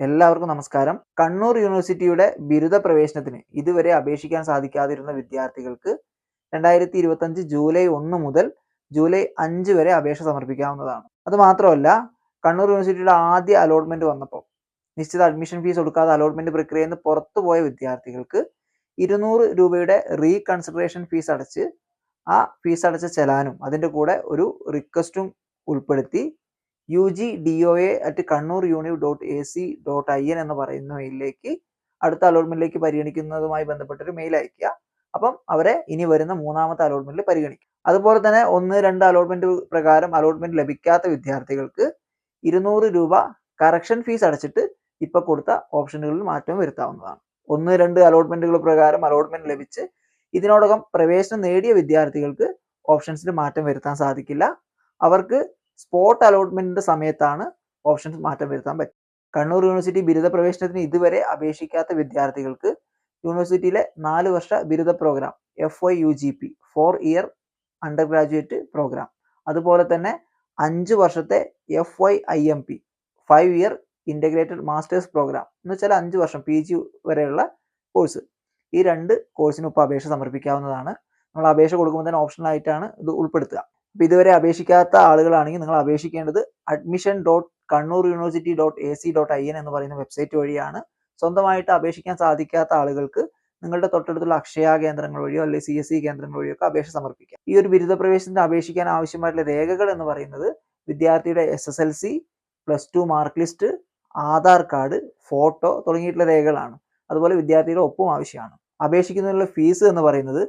എല്ലാവർക്കും നമസ്കാരം. കണ്ണൂർ യൂണിവേഴ്സിറ്റിയുടെ ബിരുദ പ്രവേശനത്തിന് ഇതുവരെ അപേക്ഷിക്കാൻ സാധിക്കാതിരുന്ന വിദ്യാർത്ഥികൾക്ക് രണ്ടായിരത്തി ഇരുപത്തഞ്ച് ജൂലൈ ഒന്ന് മുതൽ ജൂലൈ അഞ്ച് വരെ അപേക്ഷ സമർപ്പിക്കാവുന്നതാണ്. അത് മാത്രമല്ല കണ്ണൂർ യൂണിവേഴ്സിറ്റിയുടെ ആദ്യ അലോട്ട്മെന്റ് വന്നപ്പോൾ നിശ്ചിത അഡ്മിഷൻ ഫീസ് കൊടുക്കാതെ അലോട്ട്മെന്റ് പ്രക്രിയയിൽ നിന്ന് പുറത്തുപോയ വിദ്യാർത്ഥികൾക്ക് ഇരുന്നൂറ് രൂപയുടെ റീകൺസിഡറേഷൻ ഫീസ് അടച്ച് ആ ഫീസ് അടച്ച ചെലാനും അതിന്റെ കൂടെ ഒരു റിക്വസ്റ്റും ഉൾപ്പെടുത്തി U G D O A at Kannur univ dot A C dot I N എന്ന് പറയുന്ന മെയിലിലേക്ക് അടുത്ത അലോട്ട്മെന്റിലേക്ക് പരിഗണിക്കുന്നതുമായി ബന്ധപ്പെട്ടൊരു മെയിൽ അയക്കുക അപ്പം അവരെ ഇനി വരുന്ന മൂന്നാമത്തെ അലോട്ട്മെന്റിൽ പരിഗണിക്കും. അതുപോലെ തന്നെ ഒന്ന് രണ്ട് അലോട്ട്മെന്റ് പ്രകാരം അലോട്ട്മെന്റ് ലഭിക്കാത്ത വിദ്യാർത്ഥികൾക്ക് ഇരുന്നൂറ് രൂപ കറക്ഷൻ ഫീസ് അടച്ചിട്ട് ഇപ്പൊ കൊടുത്ത ഓപ്ഷനുകളിൽ മാറ്റം വരുത്താവുന്നതാണ്. ഒന്ന് രണ്ട് അലോട്ട്മെന്റുകൾ പ്രകാരം അലോട്ട്മെന്റ് ലഭിച്ച് ഇതിനോടകം പ്രവേശനം നേടിയ വിദ്യാർത്ഥികൾക്ക് ഓപ്ഷൻസിൽ മാറ്റം വരുത്താൻ സാധിക്കില്ല. അവർക്ക് സ്പോട്ട് അലോട്ട്മെന്റിന്റെ സമയത്താണ് ഓപ്ഷൻസ് മാറ്റം വരുത്താൻ പറ്റും കണ്ണൂർ യൂണിവേഴ്സിറ്റി ബിരുദ പ്രവേശനത്തിന് ഇതുവരെ അപേക്ഷിക്കാത്ത വിദ്യാർത്ഥികൾക്ക് യൂണിവേഴ്സിറ്റിയിലെ നാല് വർഷ ബിരുദ program F Y U G P four year undergraduate program അതുപോലെ തന്നെ അഞ്ച് വർഷത്തെ F Y I M P five year integrated masters program എന്ന് വെച്ചാൽ അഞ്ച് വർഷം പി ജി വരെയുള്ള കോഴ്സ് ഈ രണ്ട് കോഴ്സിനും ഇപ്പോൾ അപേക്ഷ സമർപ്പിക്കാവുന്നതാണ്. നമ്മൾ അപേക്ഷ കൊടുക്കുമ്പോൾ തന്നെ ഓപ്ഷണലായിട്ടാണ് ഇത് ഉൾപ്പെടുത്തുക. അപ്പോൾ ഇതുവരെ അപേക്ഷിക്കാത്ത ആളുകളാണെങ്കിൽ നിങ്ങൾ അപേക്ഷിക്കേണ്ടത് admission dot Kannur university dot A C dot I N എന്ന് പറയുന്ന വെബ്സൈറ്റ് വഴിയാണ്. സ്വന്തമായിട്ട് അപേക്ഷിക്കാൻ സാധിക്കാത്ത ആളുകൾക്ക് നിങ്ങളുടെ തൊട്ടടുത്തുള്ള അക്ഷയ കേന്ദ്രങ്ങൾ വഴിയോ അല്ലെങ്കിൽ സി എസ് സി കേന്ദ്രങ്ങൾ വഴിയോ ഒക്കെ അപേക്ഷ സമർപ്പിക്കാം. ഈ ഒരു ബിരുദ പ്രവേശനത്തിന് അപേക്ഷിക്കാൻ ആവശ്യമായിട്ടുള്ള രേഖകൾ എന്ന് പറയുന്നത് വിദ്യാർത്ഥിയുടെ S S L C plus two mark list Aadhaar card photo തുടങ്ങിയിട്ടുള്ള രേഖകളാണ്. അതുപോലെ വിദ്യാർത്ഥിയുടെ ഒപ്പും ആവശ്യമാണ്. അപേക്ഷിക്കുന്നതിനുള്ള ഫീസ് എന്ന് പറയുന്നത്